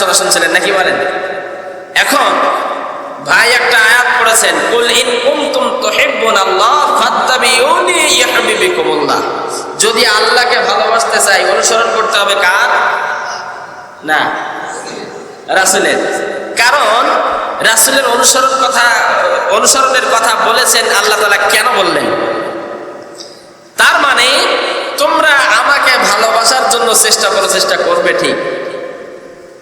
আলোচনা শুনছিলেন নাকি বলেন? এখন ভাই একটা আয়াত পড়েছেন, কুল ইন কুনতুম তুহিব্বুন আল্লাহ ফাত্তাবিউনি ইউহিব্বুকুমুল্লাহ। যদি আল্লাহকে ভালোবাসতে চাই, অনুসরণ করতে হবে কার? না, রাসূলের। কারণ রাসূলের অনুসরণ কথা, অনুসরণের কথা বলেছেন, আল্লাহ তাআলা কেন বললেন? তার মানে তোমরা আমাকে ভালোবাসার জন্য চেষ্টা করো চেষ্টা করবে ঠিক।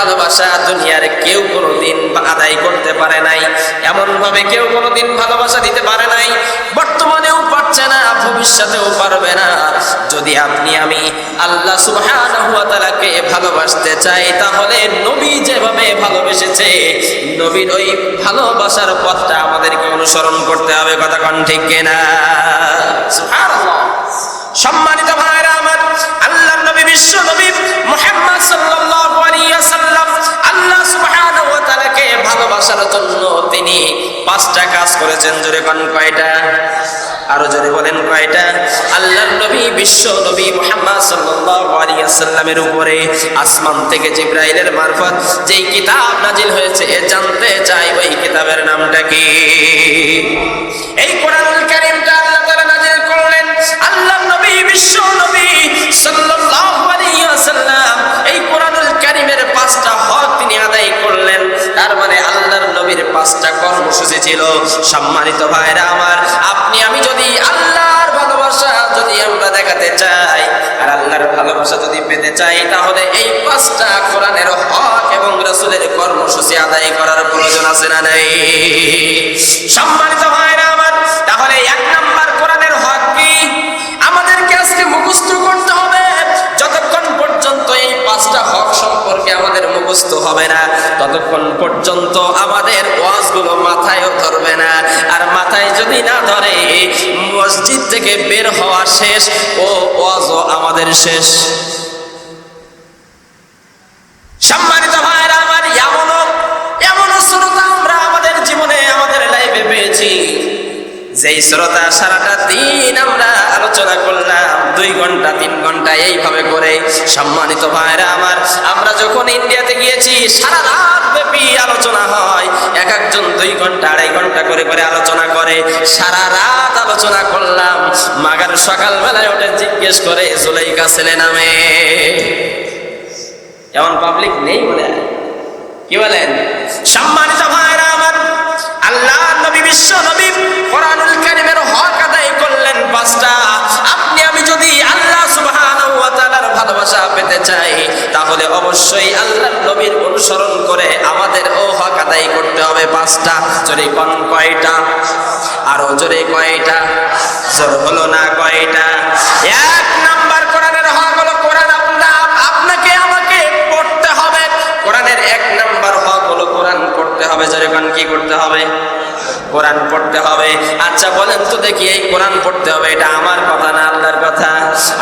ভালোবাসা দুনিয়ার কেউ কোনোদিন আদায় করতে পারে নাই। এমন ভাবে কেউ কোনোদিন ভালোবাসা দিতে পারে নাই। বর্তমানেও পারছে না, ভবিষ্যতেও পারবে না। যদি আপনি আমি আল্লাহ সুবহানাহু ভালোবাসতে চাই, তাহলে নবী যেভাবে ভালোবেসেছে, নবীর ওই ভালোবাসার পথটা আমাদেরকে অনুসরণ করতে হবে। কথা কোন ঠিক কিনা? সম্মানিত ভাইরা আমার আল্লাহ নবী, বিশ্ব নবী মুহাম্মদ সাল্লাল্লাহু করেছেন জোরে কোন কয়টা? আরও জোরে বলেন কয়টা? আল্লাহর নবী, বিশ্ব নবী মুহাম্মদ সাল্লাল্লাহু আলাইহি উপরে আসমান থেকে জিবরাইলের মারফত যেই কিতাব নাজিল হয়েছে, এ জানতে চাই ওই কিতাবের নামটা কি? এই কোরআনুল কারীমটা আল্লাহ তাআলা নাজিল করলেন, আল্লাহর নবী, বিশ্ব নবী সাল্লাল্লাহু আলাইহি এই কোরআনুল কারীমের পাঁচটা পাঁচটা কর্মসূচি ছিল। সম্মানিত ভাইরা আমার, আপনি, আমি যদি আল্লাহর ভালোবাসা যদি আমরা দেখাতে চাই, আর আল্লাহর ভালোবাসা যদি পেতে চাই, তাহলে এই পাঁচটা কোরআনের হক এবং রাসুলের কর্মসূচি আদায় করার প্রয়োজন আছে না নেই? সম্মানিত ভাইরা মুখস্থ হবে না। ততক্ষণ পর্যন্ত আমাদের ওয়াজগুলো মাথায়ও ধরবে না। আর মাথায় যদি না ধরে, মসজিদ থেকে বের হওয়া শেষ, ও ওয়াজও আমাদের শেষ। সম্মানিত আমার, এমনও শ্রোতা আমরা আমাদের জীবনে, আমাদের লাইফে পেয়েছি। যেই শ্রোতা সারাটা দিন আমরা আলোচনা করলাম দুই ঘণ্টা, তিন ঘণ্টা এইভাবে করে সম্মানিত ভাইরা আমার, আমরা যখন ইন্ডিয়াতে গিয়েছি, সারা রাত ব্যাপী আলোচনা হয়। এক একজন দুই ঘণ্টা, আড়াই ঘণ্টা করে করে আলোচনা করে। সারা রাত আলোচনা করলাম। মাগার সকালবেলায় ওঠে জিজ্ঞেস করে, জুলাইকা ছেলে নামে এমন পাবলিক নেই বলে কি বলেন? সম্মানিত ভাইরা আমার, আল্লাহ নবী বিশ্ব নবী কোরআনুল কারীমের হক আদায় করলেন পাঁচটা ভালোবাসা পেতে চাই, তাহলে অবশ্যই আল্লাহ নবীর অনুসরণ করে আমাদের ও হক আদায় করতে হবে পাঁচটা, জোরে কোন কয়টা? আরও জোরে কয়টা? জোর হলো না কয়টা? এক নাম্বার কোরআনের হক হলো কোরআন আপনাকে আমাকে পড়তে হবে। কোরআনের এক নাম্বার হক হলো কোরআন পড়তে হবে যেরকম কি করতে হবে? কোরআন পড়তে হবে। আচ্ছা বলেন তো দেখি এই কোরআন পড়তে হবে, এটা আমার কথা না আল্লাহর কথা?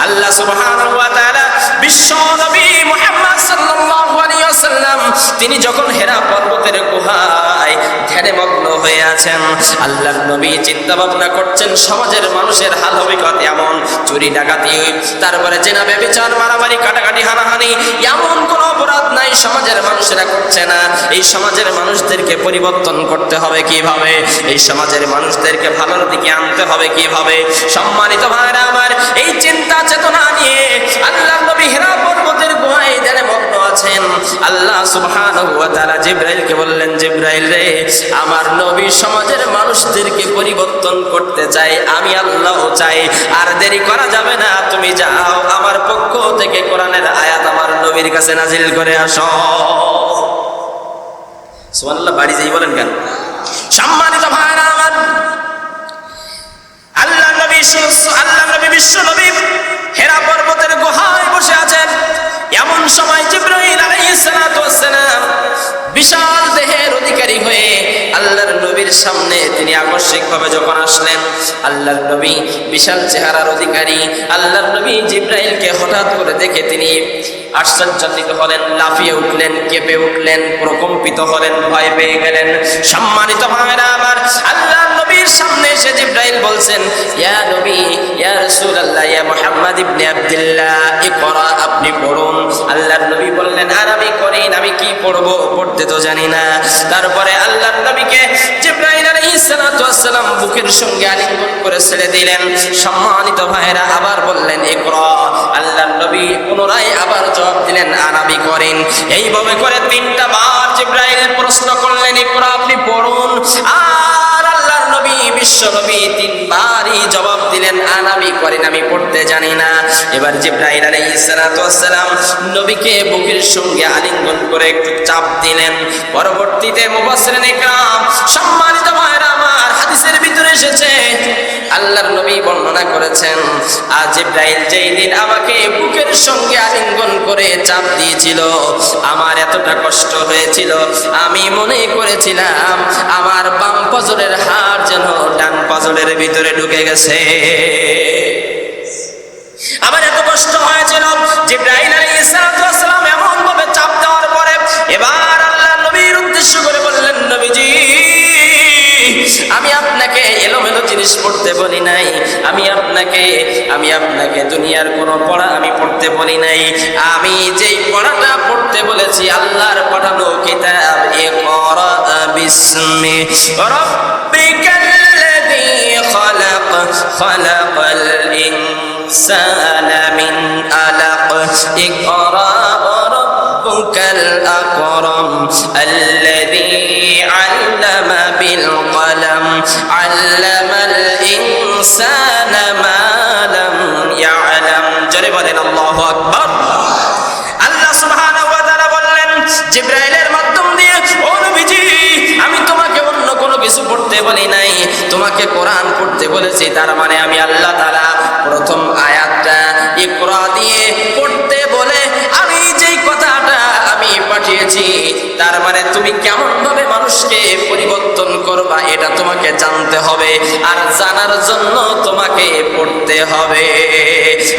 আল্লাহ সুবহানাহু ওয়া তাআলা বিশ্ব নবী মুহাম্মদ সাল্লাল্লাহু আলাইহি ওয়াসাল্লাম, তিনি যখন হেরা পর্বতের গুহায় ধ্যানে মগ্ন হয়ে আছেন, আল্লাহর নবী চিন্তা ভাবনা করছেন, সমাজের মানুষের হাল কত এমন, চুরি ডাকাতি, তারপরে জেনা ব্যভিচার, মারামারি, কাটাকাটি, হানাহানি, এমন কোন অপরাধ নাই সমাজের মানুষেরা করছে না। এই সমাজের মানুষদেরকে পরিবর্তন করতে হবে কীভাবে? এই সমাজের মানুষদেরকে ভালোর দিকে আনতে হবে কীভাবে? সম্মানিত ভাইরা আমার, এই চিন্তা চেতনা নিয়ে আল্লাহ নবী হেরা পর্বতের গুহায় ধ্যানে মগ্ন আছেন, আল্লাহ সুবহানাহু ওয়া তাআলা জিবরাইলকে বললেন, জিবরাইল রে, আমার নবী সমাজের মানুষদেরকে পরিবর্তন করতে চাই আমি আল্লাহ চাই, আর দেরি করা যাবে না, তুমি যাও, আমার পক্ষ থেকে কোরআনের আয়াত আমার নবীর কাছে নাজিল করে আসো। সুবহানাল্লাহ, বাড়ি যাই বলেন কেন? সম্মানিত ভাইরা আমার। আল্লাহ নবী আল্লাহ নবী বিশ্ব নবী হেরা পর্বতের গুহায় বসে আছেন। এমন সময় জিব্রাইল আলাইহিস সালাতু ওয়াস সালাম বিশাল দেহের অধিকারী হয়ে আল্লাহর নবীর সামনে তিনি আকস্মিকভাবে যখন আসলেন, আল্লাহর নবী বিশাল চেহারার অধিকারী, আল্লাহর নবী জিব্রাইলকে হঠাৎ করে দেখে তিনি আশ্চর্যান্বিত হলেন, লাফিয়ে উঠলেন, কেঁপে উঠলেন, প্রকম্পিত হলেন, ভয় পেয়ে গেলেন। সম্মানিত ভাইরা আমার আল্লাহর নবীর সামনে এসে জিব্রাইল বলছেন, ইয়া নবী, ইয়া রাসূলুল্লাহ, ইয়া মুহাম্মদ ইবনে আব্দুল্লাহ, ইকরা, আপনি পড়ুন। আল্লাহর নবী বললেন, আর আমি করেন, আমি কি পড়ব পড়তে তো জানি না। তারপরে আল্লাহর নবীকে জিব্রাইল আলাইহিস সালাতু ওয়াসসালাম বুকের সঙ্গে আলিঙ্গন করে ছেড়ে দিলেন। সম্মানিত ভাইরা আবার বললেন, ইকরা। আল্লাহর নবী পুনরায় আবার জবাব দিলেন আরবি করেন। এইভাবে করে তিনটা বার জিব্রাইল প্রশ্ন করলেন, ইকরা, আপনি পড়ুন। আর বিশ্ব নবী তিনবারই জবাব দিলেন আনাবি করেন, আমি পড়তে জানি না। এবার সালাতু ওয়াসসালাম নবীকে বুকের সঙ্গে আলিঙ্গন করে একটু চাপ দিলেন। পরবর্তীতে মুবাসরেন ইকরাম আল্লাহর নবী বর্ণনা করেছেন, আজ ইব্রাহিম যেই দিন আমাকে বুকের সঙ্গে আলিঙ্গন করে চাপ দিয়েছিল, আমার এতটা কষ্ট হয়েছিল, আমি মনে করেছিলাম আমার বাম পজরের হাড় যেন ডান পজরের ভিতরে ঢুকে গেছে। আমার এত কষ্ট হয়েছিল, জিব্রাইল আলাইহিস সালাম জিনিস পড়তে বলি নাই আমি আপনাকে আমি আপনাকে দুনিয়ার কোনো পড়া আমি পড়তে বলি নাই আমি যেই পড়াটা পড়তে বলেছি আল্লাহর পাঠানো কিতাব এ করা বিস্মি রব্বিকাল্লাযী খলাক খলাকাল ইনসানা মিন আলাক ইকরা ربك الأكرم الذي علم بالقلم علم الإنسان ما لم يعلم জোরে বলেন আল্লাহু আকবার আল্লাহ সুবহানাহু ওয়া তাআলা বললেন জিব্রাইলের মাধ্যম দিয়ে ও নবীজি আমি তোমাকে অন্য কোনো কিছু পড়তে বলি নাই তোমাকে কোরআন পড়তে বলেছি তার মানে আমি আল্লাহ তাআলা প্রথম আয়াতটা ইকরা দিয়ে পড়তে বলে আমি যেই কথাটা আমি পাঠিয়েছি তার মানে তুমি কেমন ভাবে মানুষকে পরিবর্তন করবা, এটা তোমাকে জানতে হবে আর জানার জন্য তোমাকে পড়তে হবে।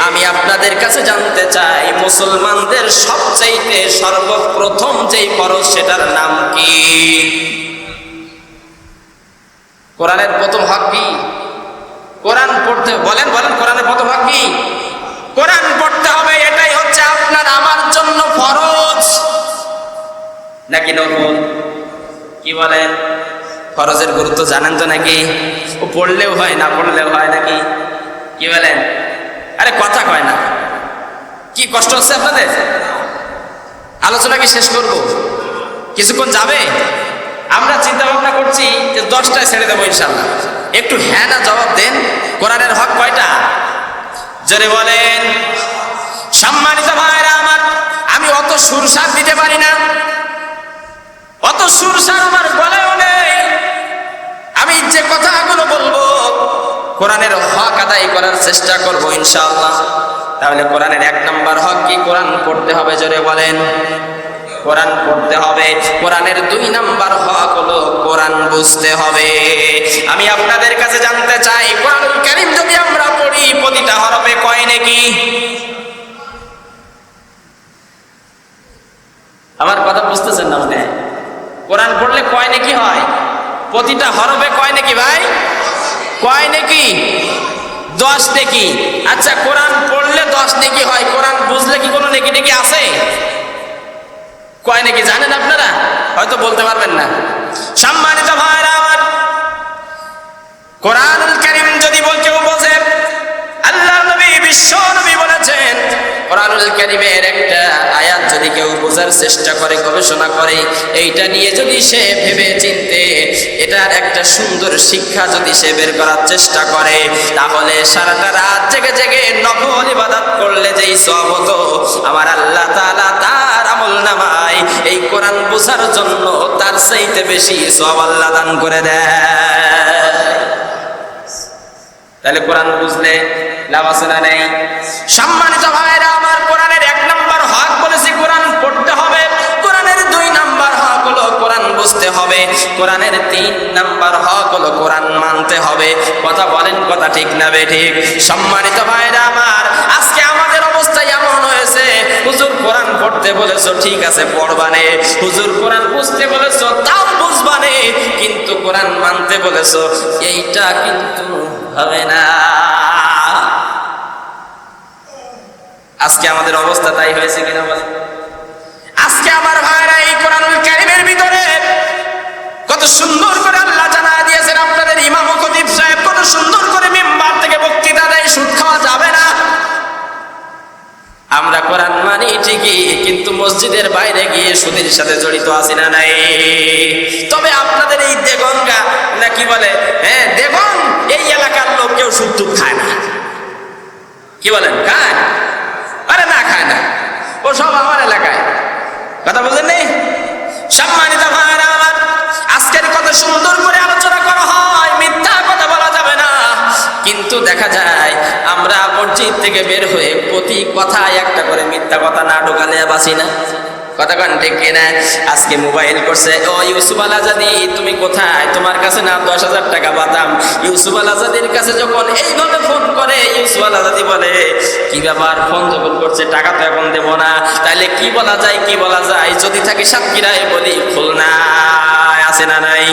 আমি আপনাদের কাছে জানতে চাই, মুসলমানদের সবচাইতে সর্বপ্রথম যেই ফরজ, সেটার নাম কি? কোরআনের প্রথম হক কি? কোরআন পড়তে, বলেন বলেন, কোরআনের প্রথম হক কি? কোরআন পড়তে হবে, এটাই হচ্ছে আপনার, আমার জন্য ফরজ। নাকি নফল? কি বলেন? ফরজের গুরুত্ব জানেন তো নাকি? ও পড়লেও হয়, না পড়লেও হয় নাকি? কি বলেন? আরে কথা কয় না। কি কষ্ট হচ্ছে আপনাদের? আলোচনা কি শেষ করব? কিছুক্ষণ যাবে? আমরা চিন্তা ভাবনা করছি যে দশটায় ছেড়ে দেবো ইনশাল্লাহ একটু হ্যাঁ না জবাব দেন। কোরআনের হক কয়টা? জোরে বলেন। সম্মানিত ভাইরা আমার, আমি অত সুরসার দিতে পারি না। অত সুরসার আমার গলায়ও নেই। আমি যে কথাগুলো বলব, কোরআনের হক আদায় করার চেষ্টা করব ইনশাআল্লাহ। তাহলে কোরআনের এক নম্বর হক কি? কোরআন পড়তে হবে, জোরে বলেন। কোরআন পড়তে হবে। কোরআনের দুই নাম্বার হক হলো কোরআন বুঝতে হবে। আমি আপনাদের কাছে জানতে চাই, কোরআনুল কারীম যদি আমরা পড়ি, প্রতিটা হরফে কয় নাকি? আমার কথা বুঝতেছেন না মনে কোরআন পড়লে কয় নাকি হয়? প্রতিটা হরফে কয় নাকি ভাই? কয় নাকি? দশ নেকি? আচ্ছা কোরআন পড়লে দশ নেকি হয়? কোরআন বুঝলে কি কোনো নেকি নেকি আছে? কয় নাকি জানেন আপনারা? হয়তো বলতে পারবেন না। সম্মানিত ভাইরা আমার, কোরআনুল কারীম যদি কেউ বোঝে আল্লাহ নবী, বিশ্ব নবী বলেছেন কোরআনুল কারীমের একটা আয়াত যদি কেউ বোঝার চেষ্টা করে, গবেষণা করে, এইটা নিয়ে যদি সে ভেবে চিনতে, এটার একটা সুন্দর শিক্ষা যদি সে বের করার চেষ্টা করে, তাহলে সারাটা রাত জেগে জেগে নকল ইবাদত করলে যেই আমার আল্লাহ তার আমল নামায় এই কোরআন বোঝার জন্য তার চাইতে বেশি সব আল্লাহ দান করে দেয়। তাহলে কোরআন বুঝলে লাভ আছে না নেই? সম্মানিত ভাইরা হবে। কোরআনের তিন নাম্বার হক হলো কোরআন মানতে হবে। কথা বলেন, কথা ঠিক না বে ঠিক? সম্মানিত ভাইরা আমার, আজকে আমাদের অবস্থা এমন হয়েছে। হুজুর কোরআন পড়তে বলেছ, ঠিক আছে পড়বানে হুজুর কোরআন বুঝতে বলেছ, তাও বুঝবানে কিন্তু কোরআন মানতে বলেছ, এইটা কিন্তু হবে না। আজকে আমাদের অবস্থা তাই হয়েছে কিনা বলেন? আজকে আমার ভাইরা এই কোরআনুল কারিমের ভিতরে কত সুন্দর করে আল্লাহ জানা দিয়েছেন, আপনাদের ইমাম খতিব সাহেব কত সুন্দর করে মেম্বার থেকে বক্তৃতা দেয়, সুদ খাওয়া যাবে না। আমরা কোরআন মানি ঠিকই, কিন্তু মসজিদের বাইরে গিয়ে সুদের সাথে জড়িত আছি না নাই? তবে আপনাদের এই দেগঙ্গা, না কি বলে? হ্যাঁ দেগন এই এলাকার লোক কেউ সুদ টুদ খায় না। কি বলেন, খায়? আরে না, খায় না। ও সব আমার এলাকায়। কথা বলছেন নেই সম্মানিত ভাইরা কথা সুন্দর করে আলোচনা করা হয়, মিথ্যা কথা বলা যাবে না। কিন্তু দেখা যায়, আমরা মসজিদ থেকে বের হয়ে প্রতি কথায় একটা করে মিথ্যা কথা না ঢোকালে বাসি না। আজকে মোবাইল করছে, ও ইউসুফ আল আজাদি, তুমি কোথায়? তোমার কাছে না দশ হাজার টাকা বাদাম ইউসুফ আল আজাদির কাছে যখন এইভাবে ফোন করে, ইউসুফ আল আজাদি বলে, কি ব্যাপার? ফোন যখন করছে, টাকা তো এখন দেবো না। তাহলে কি বলা যায়, কি বলা যায়? যদি থাকে সাতক্ষীরায় বলি, খুলনা। আছে না নাই?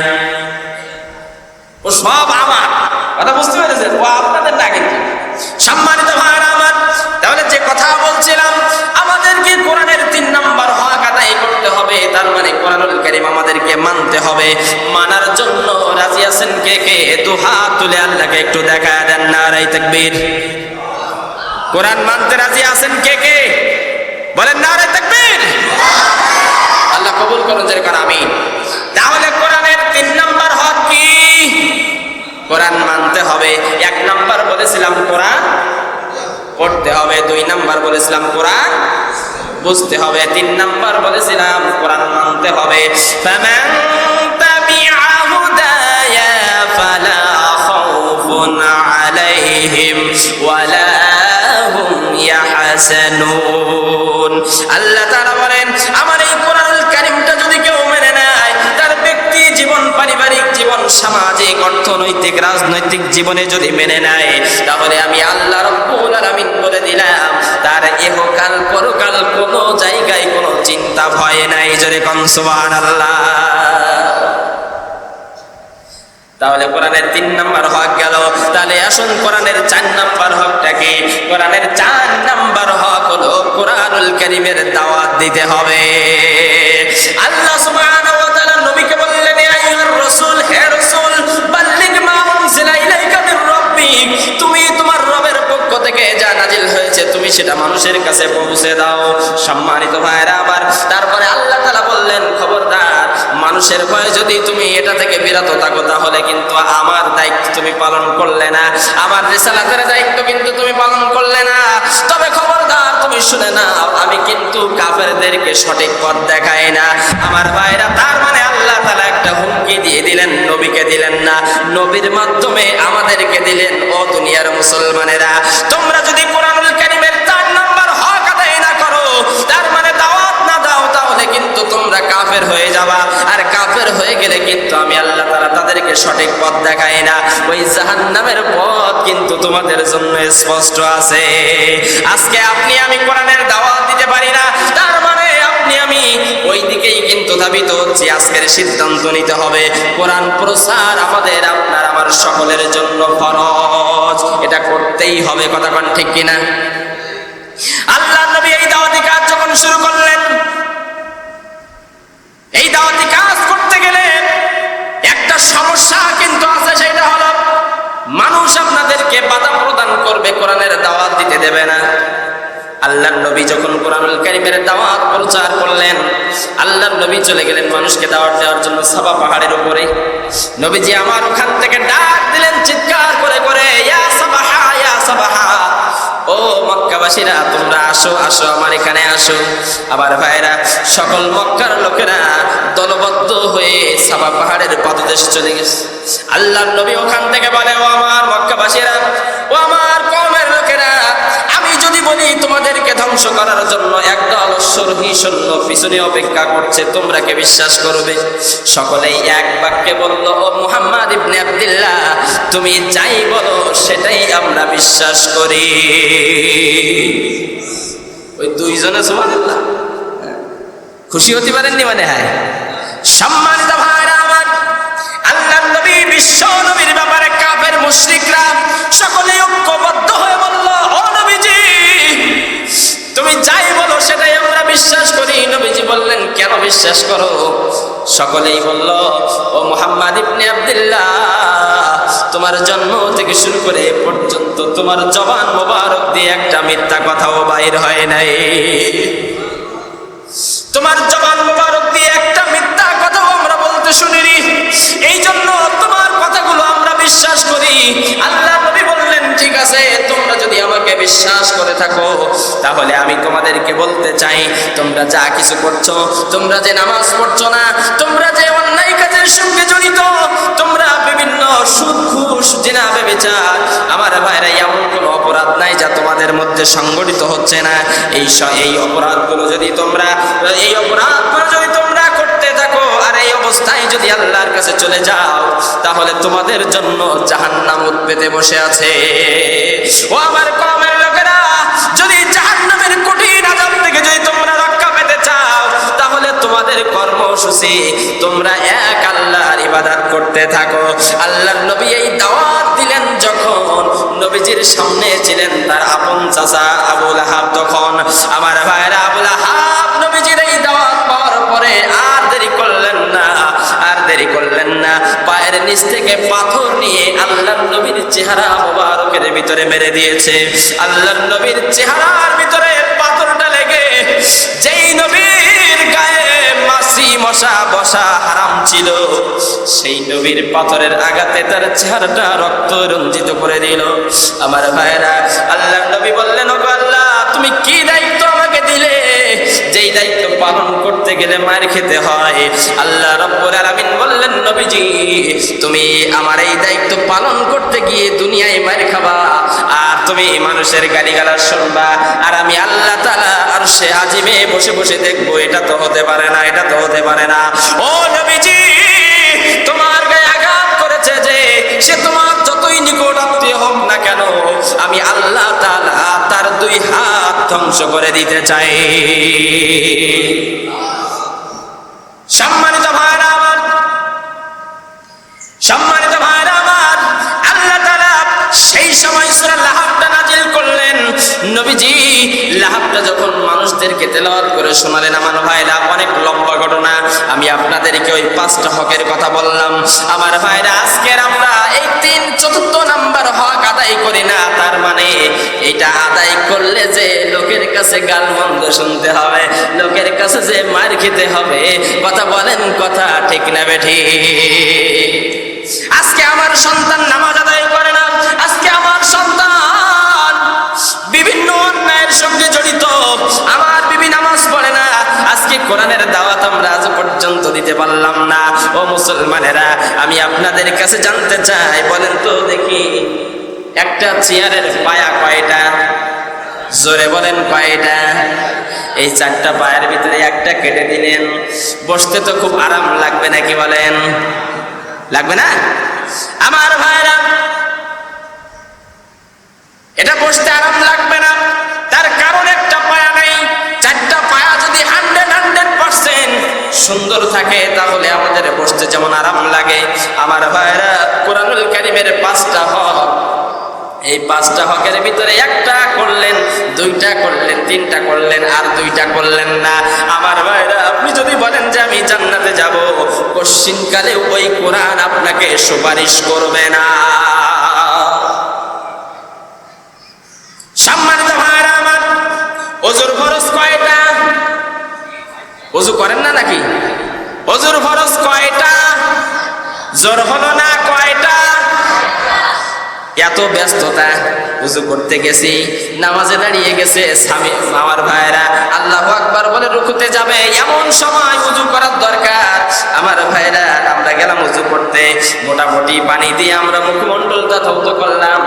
ও সব আমার। কথা বুঝতে পেরেছেন? ও আপনাদের না কিন্তু সম্মানিত ভাইরা আমার, তাহলে যে কথা বলছিলাম, আমাদেরকে কোরআনের তিন নাম্বার হক আদায় করতে হবে, তার মানে কোরআনুল কারীম আমাদেরকে মানতে হবে। মানার জন্য রাজি আছেন কে কে? দু হাত তুলে আল্লাহকে একটু দেখা দেন নারাই তাকবীর। কোরআন মানতে রাজি আছেন কে কে? বলেন নারাই তাকবীর। কবুল করুন যেরকম আমিন। তাহলে কোরআনের তিন নাম্বার হক কি? কোরআন মানতে হবে। এক নাম্বার বলেছিলাম কোরআন, পড়তে হবে। দুই নাম্বার বলেছিলাম কোরআন, বুঝতে হবে। তিন নাম্বার বলেছিলাম কোরআন মানতে হবে। আল্লাহ তাআলা বলেন, আমার সামাজিক, অর্থনৈতিক, রাজনৈতিক জীবনে যদি মেনে নেয়, তাহলে আমি আল্লাহ রব্বুল আলামিন বলে দিলাম, তার ইহকাল পরকাল কোনো জায়গায় কোনো চিন্তা ভয় নাই। জোরে কন, সুবহানাল্লাহ। তাহলে কোরআনের তিন নাম্বার হক গেল। তাহলে আসুন, কোরআনের চার নাম্বার হকটা কি? কোরআনের চার নাম্বার হক হলো কোরআনুল করিমের দাওয়াত দিতে হবে। আল্লাহ সুবহানাহু নবীকে তুমি সেটা মানুষের কাছে পৌঁছে দাও। সম্মানিত ভাইরা আবার তারপরে আল্লাহ তাআলা বললেন, খবরদার, মানুষের ভয়ে যদি তুমি এটা থেকে বিরত থাকো, তাহলে কিন্তু আমার দায়িত্ব তুমি পালন করলে না। আমার রিসালাতের দায়িত্ব কিন্তু তুমি পালন করলে না। তবে খবরদার, তুমি শুনে না আমি কিন্তু কাফেরদেরকে সঠিক পথ দেখাই না। আমার ভাইরা, তার মানে আল্লাহ তালা একটা হুমকি দিয়ে দিলেন, নবীকে দিলেন না। নবীর মাধ্যমে আমাদেরকে দিলেন, ও দুনিয়ার মুসলমানেরা, তোমরা যদি কোরআনুল তোমরা কাফের হয়ে যাবা। আর কাফের হয়ে গেলে কিন্তু আমি আল্লাহ তাআলা তাদেরকে সঠিক পথ দেখাই না। ওই জাহান্নামের পথ কিন্তু তোমাদের জন্য স্পষ্ট আছে। আজকে আপনি আমি কোরআনের দাওয়াত দিতে পারি না। তার মানে আপনি আমি ওই দিকেই কিন্তু ধাবিত হচ্ছি। আজকের সিদ্ধান্ত নিতে হবে। কোরআন প্রসার আমাদের, আপনার, আমার সকলের জন্য ফরজ। এটা করতেই হবে, কথা ঠিক কিনা? আল্লাহ নবী এই দাওয়াতি কাজ যখন শুরু করলেন এই দাওয়াতি কাজ করতে গেলে একটা সমস্যা কিন্তু আছে, সেটা হলো মানুষ আপনাদেরকে বাধা প্রদান করবে, কোরআনের দাওয়াত দিতে দেবে না। আল্লাহ নবী যখন কোরআনুল কারিমের দাওয়াত প্রচার করলেন আল্লাহ নবী চলে গেলেন মানুষকে দাওয়াত দেওয়ার জন্য সাবা পাহাড়ের উপরে। নবীজি আমার ওখান থেকে ডাক দিলেন, চিৎকার করে করে, ইয়া সাবাহা ইয়া সাবাহা, ও মক্কাবাসীরা, তোমরা আসো আসো, আমার এখানে আসো। আবার ভাইরা সকল মক্কার লোকেরা দলবদ্ধ হয়ে সাবা পাহাড়ের পদদেশ চলে গেছে। আল্লাহ নবী ওখান থেকে বলে, ও আমার মক্কাবাসীরা, ও আমার কমের লোকেরা, আমি যদি বলি তোমাদেরকে ধ্বংস করার জন্য একদল অশ্বরোহী সৈন্য পিছনে অপেক্ষা করছে, তোমরা কে বিশ্বাস করবে? সকলেই এক বাক্যে বলল, ও মুহাম্মদ ইবনে আব্দুল্লাহ, তুমি যাই বলো সেটাই আমরা বিশ্বাস করি। ওই দুইজনে সুবহানাল্লাহ। খুশি হতে পারেননি মানে হ্যাঁ? সম্মানিত ভাইরা আমার, আল্লাহ নবী, বিশ্ব নবীর ব্যাপারে কাফের মুশরিকরা সকলে ঐক্যবদ্ধ হয়ে বলল, ও নবীজি, তুমি যাই বলো, সেটাই আমরা বিশ্বাস করি। নবীজি বললেন, কেন বিশ্বাস করো? সকলেই বলল, ও মোহাম্মদ ইবনে আব্দুল্লাহ তোমার জন্ম থেকে শুরু করে পর্যন্ত তোমার জবান মোবারক দিয়ে একটা মিথ্যা কথাও বাইর হয় নাই। তোমার জবান মোবারক দিয়ে একটা মিথ্যা কথাও আমরা বলতে শুনিনি। এই জন্য তোমার কথাগুলো আমরা বিশ্বাস করি। আল্লাহ নবী বললেন, ঠিক আছে, তোমরা যদি আমাকে বিশ্বাস করে থাকো, তাহলে আমি তোমাদেরকে বলতে চাই, তোমরা যা কিছু করছ, তোমরা যে নামাজ পড়ছো না, তোমরা যে অন্যায় কাজের সঙ্গে জড়িত, তোমরা বিভিন্ন সুদ ঘুষ জেনা বেবিচার আমার ভাইরা, এমন কোনো অপরাধ নাই যা তোমাদের মধ্যে সংগঠিত হচ্ছে না। এই এই অপরাধগুলো যদি তোমরা, এই অপরাধগুলো যদি তোমরা করতে থাকো, আর এই অবস্থায় যদি আল্লাহর কাছে চলে যাও, তাহলে তোমাদের জন্য জাহান্নাম উৎপেতে বসে আছে। ও আমার কমের লোকেরা তোমাদের কর্মসূচি, তোমরা এক আল্লাহর ইবাদত করতে থাকো। আল্লাহর নবী এই দাওয়াত দিলেন যখন নবীজির সামনে ছিলেন তার আপন চাচা আবুল আহাব তখন। আমার ভাইরা আবুল আহাব নবীজির এই দাওয়াত পাওয়ার পরে আর দেরি করলেন না, আর দেরি করলেন না। পায়ের নিচ থেকে পাথর নিয়ে আল্লাহর নবীর চেহারা মোবারকের ভিতরে মেরে দিয়েছে। আল্লাহর নবীর চেহারার ভিতরে পাথরটা লেগে যেই নবীর গায়ে মশা বসা হারাম ছিল। সেই নবীর পাথরের আঘাতে তার চেহারাটা রক্ত রঞ্জিত করে দিল। আমার ভাইরা আল্লাহ নবী বললেন আল্লাহ, তুমি কি দায়িত্ব আমাকে দিলে? যেই দায়িত্ব পালন করতে গেলে মার খেতে হয়। আল্লাহ রব্বুল আলামিন বললেন, নবীজি, তুমি আমার এই দায়িত্ব পালন করতে গিয়ে দুনিয়ায় মার খাবা। তুমি মানুষের গালিগালা শুনবা। আর আমি আল্লাহ তাআলা আর সে আজিমে বসে বসে দেখব, এটা তো হতে পারে না, এটা তো হতে পারে না। ও নবীজি, তোমার গায়ে আঘাত করেছে যে সে তোমার যতই নিকট আত্মীয় হোক না কেন, আমি আল্লাহ তাআলা তার দুই হাত ধ্বংস করে দিতে চাই। সম্মানিত ভাইরা আমার, সম্মানিত ভাইরা সেই সময় সূরা লাহাবটা নাজিল করলেন। নবীজি, লাহাবটা যখন মানুষদেরকে তেলাওয়াত করে শোনালেন, আমার ভাইরা, অনেক লম্বা ঘটনা, আমি আপনাদেরকে ওই পাঁচটা হকের কথা বললাম। আমার ভাইরা, আজকের আমরা এই তিন চতুর্থ নাম্বার হক আদায় করি না, তার মানে এটা আদায় করলে যে লোকের কাছে গালমন্দ শুনতে হবে, লোকের কাছে যে মার খেতে হবে, কথা বলেন কথা ঠিক না বেঠি। আজকে আমার সন্তান নামাজ আদায় করে কোরআনের দাওয়াত আমরা আজ পর্যন্ত দিতে পারলাম না। ও মুসলমানেরা, আমি আপনাদের কাছে জানতে চাই, বলেন তো দেখি। একটা চেয়ারের পায়া কয়টা? জোরে বলেন কয়টা? এই চারটা পায়ের ভিতরে একটা কেটে দিলেন। বসতে তো খুব আরাম লাগবে নাকি বলেন? লাগবে না? আমার ভাইরা সুন্দর থাকে, তাহলে আমাদের বসতে যেমন আরাম লাগে। আমার ভাইরা কোরআনুল কারিমের পাঁচটা হক। এই পাঁচটা হকের ভিতরে একটা করলেন, দুইটা করলেন, তিনটা করলেন, আর দুইটা করলেন না। আমার ভাইরা, আপনি যদি বলেন যে আমি জান্নাতে যাব পশ্চিমকালে ওই কোরআন আপনাকে সুপারিশ করবে না। সম্মানিত ভাইরা আমার, ওজুর খরচ কয়টা? ওজু করেন না নাকি? ওজুর ফরজ কয়টা? জোর হলো না কয়টা? এত ব্যস্ততা উজু করতে গেছি, নামাজে দাঁড়িয়ে গেছে স্বামী আমার ভাইরা আল্লাহ আকবার বলে রুকুতে যাবে, এমন সময় উজু করার দরকার। আমার ভাইরা আমরা গেলাম উজু করতে, মোটামুটি পানি দিয়ে আমরা মুখমণ্ডলটা ধৌত করলাম,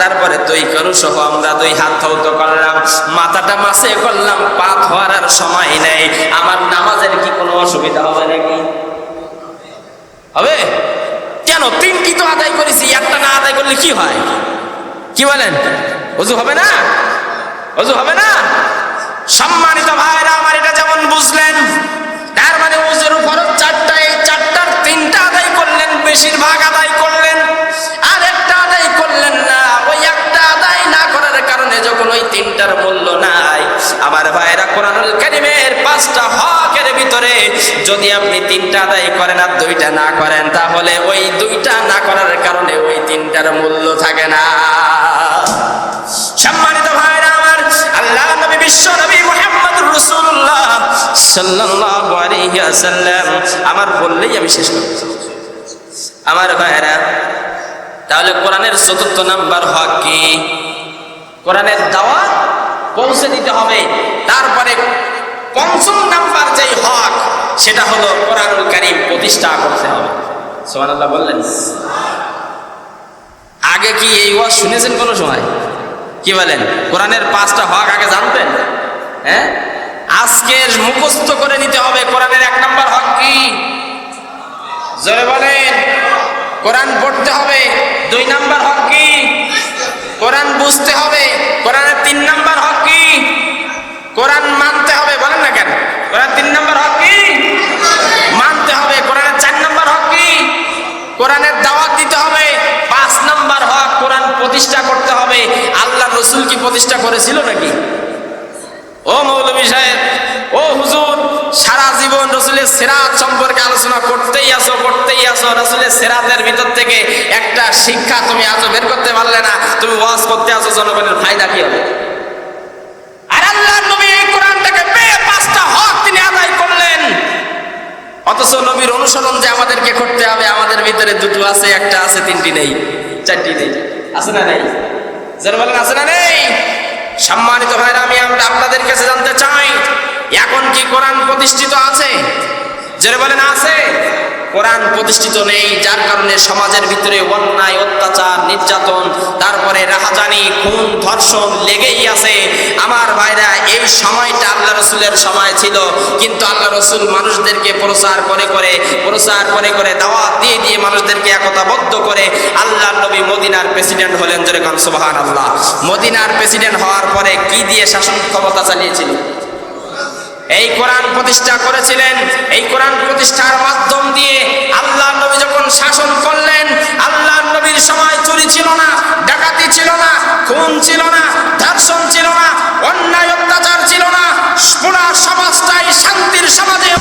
তারপরে দুই করু সহ আমরা দুই হাত ধৌত করলাম, মাথাটা মাসে করলাম পা ধোয়ার সময় নেই। আমার নামাজের কি কোনো অসুবিধা হবে নাকি? হবে? কেন তিনটি তো আদায় করেছি, একটা না আদায় করলে কি হয়? কি বলেন? অজু হবে না? অজু হবে না? সম্মানিত ভাইরা, আমার এটা যেমন বুঝলেন, তার মানে অজুর ফরজ চারটা এই চারটার তিনটা আদায় করলেন, বেশিরভাগ আদায় করলেন, আর একটা আদায় করলেন যদি আপনি তিনটা আদায় করেন আর দুইটা না করেন, তাহলে ওই দুইটা না করার কারণে ওই তিনটার মূল্য থাকে না। সম্মানিত ভাইরা আমার, আল্লাহ নবী, বিশ্ব নবী মুহাম্মদুর রাসূলুল্লাহ সাল্লাল্লাহু আলাইহি ওয়াসাল্লাম আমার বললেই আমি শেষ করব। আমার ভাইরা, তাহলে কোরআনের চতুর্থ নাম্বার হক কি? কোরআনের দাওয়াত পৌঁছে দিতে হবে, তারপরে পঞ্চম নাম্বার যেই হক, সেটা হলো কোরআনুল কারীম প্রতিষ্ঠা করতে হবে। সুবহানাল্লাহ বললেন। আগে কি এই ওয়াজ শুনেছেন কোনো সময়? কি বলেন? কোরআনের পাঁচটা হক আগে জানতেন? হ্যাঁ? আজকে মুখস্থ করে নিতে হবে কোরআনের এক নম্বর হক কি? জোরে বলেন। কোরআন পড়তে হবে, দুই নাম্বার হক কি? কোরআন বুঝতে হবে, কোরআনের তিন নাম্বার হক কোরআন মানতে হবে, বলেন না কেন? কোরআন তিন নাম্বার হক কি? মানতে হবে। কোরআনের চার নাম্বার হক কি? কোরআনের দাওয়াত দিতে হবে। পাঁচ নাম্বার হক, কোরআন প্রতিষ্ঠা করতে হবে। আল্লাহ রসুল কি প্রতিষ্ঠা করেছিল নাকি? ও মৌলভী সাহেব, ও হুজুর, সারা জীবন রসুলের সেরাত সম্পর্কে আলোচনা করতেই আসো করতেই আসো। রসুলের সেরাতের ভিতর থেকে একটা শিক্ষা তুমি আজও বের করতে পারলে না। তুমি ওয়াজ করতে আসো, জনগণের ফায়দা কি হবে আর আল্লাহ নবী এই কোরআনটাকে পেয়ে পাঁচটা হক তিনি আদায় করলেন অথচ নবীর অনুসরণ যে আমাদেরকে করতে হবে আমাদের ভিতরে দুটো আছে, একটা আছে, তিনটি নেই, চারটি নেই। আছে না নেই? যারা বলেন, আছে না নেই? সম্মানিত ভাইরা, আমি আমরা আপনাদের কাছে জানতে চাই, এখন কি কোরআন প্রতিষ্ঠিত আছে? যারা বলেন, আছে। কোরআন প্রতিষ্ঠিত নেই, যার কারণে সমাজের ভিতরে অন্যায়, অত্যাচার, নির্যাতন, তারপরে রাহাজানি, খুন, ধর্ষণ লেগেই আছে। আমার ভাইরা, এই সময়টা আল্লাহ রসুলের সময় ছিল, কিন্তু আল্লাহ রসুল মানুষদেরকে প্রচার করে করে, প্রচার করে করে দাওয়াত দিয়ে দিয়ে মানুষদেরকে একতাবদ্ধ করে আল্লাহ নবী মদিনার প্রেসিডেন্ট হলেন যেরকম সুবাহান আল্লাহ মদিনার প্রেসিডেন্ট হওয়ার পরে কি দিয়ে শাসন ক্ষমতা চালিয়েছিল? এই কোরআন প্রতিষ্ঠা করেছিলেন, এই কোরআন প্রতিষ্ঠার মাধ্যম দিয়ে আল্লাহ নবী যখন শাসন করলেন, আল্লাহ নবীর সময় চুরি ছিল না, ডাকাতি ছিল না, খুন ছিল না, ধর্ষণ ছিল না, অন্যায় অত্যাচার ছিল না, পুরা সমাজটাই শান্তির সমাজে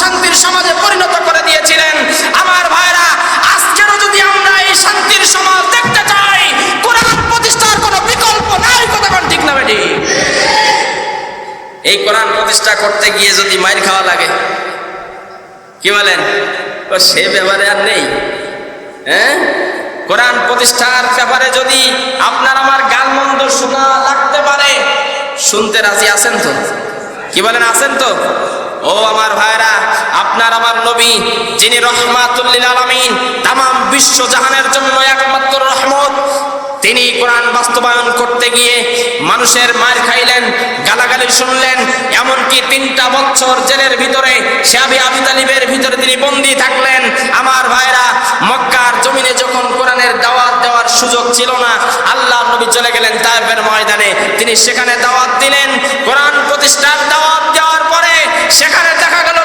শান্তির সমাজে পরিণত করে দিয়েছিলেন। আমার ভাইরা, আজকেরও যদি আমরা এই শান্তির সমাজ দেখতে চাই, কোরআন প্রতিষ্ঠার কোনো বিকল্প নাই, কথা ঠিক না বেটি? এই কোরআন প্রতিষ্ঠা করতে গিয়ে যদি মাইর খাওয়া লাগে, কি বলেন? সে ব্যাপারে আর নেই। হ্যাঁ? কোরআন প্রতিষ্ঠার ব্যাপারে যদি আপনার আমার গালমন্দ শোনা লাগতে পারে, শুনতে রাজি আছেন তো? কি বলেন, আছেন তো? ও আমার ভাইরা, আপনার আমার নবী, যিনি রহমাতুল্লিল আলামিন তাম বিশ্ব জাহানের জন্য একমাত্র রহমত তিনি কোরআন বাস্তবায়ন করতে গিয়ে মানুষের মার খাইলেন, গালাগালি শুনলেন, এমনকি তিনটা বছর জেলের ভিতরে শাবি আবি তালিবের ভিতরে তিনি বন্দী থাকলেন। আমার ভাইরা, মক্কার জমিনে যখন কোরআনের দাওয়াত দেওয়ার সুযোগ ছিল না আল্লাহ নবী চলে গেলেন তাইফের ময়দানে। তিনি সেখানে দাওয়াত দিলেন। কোরআন প্রতিষ্ঠার দাওয়াত দেওয়ার পরে সেখানে দেখা গেল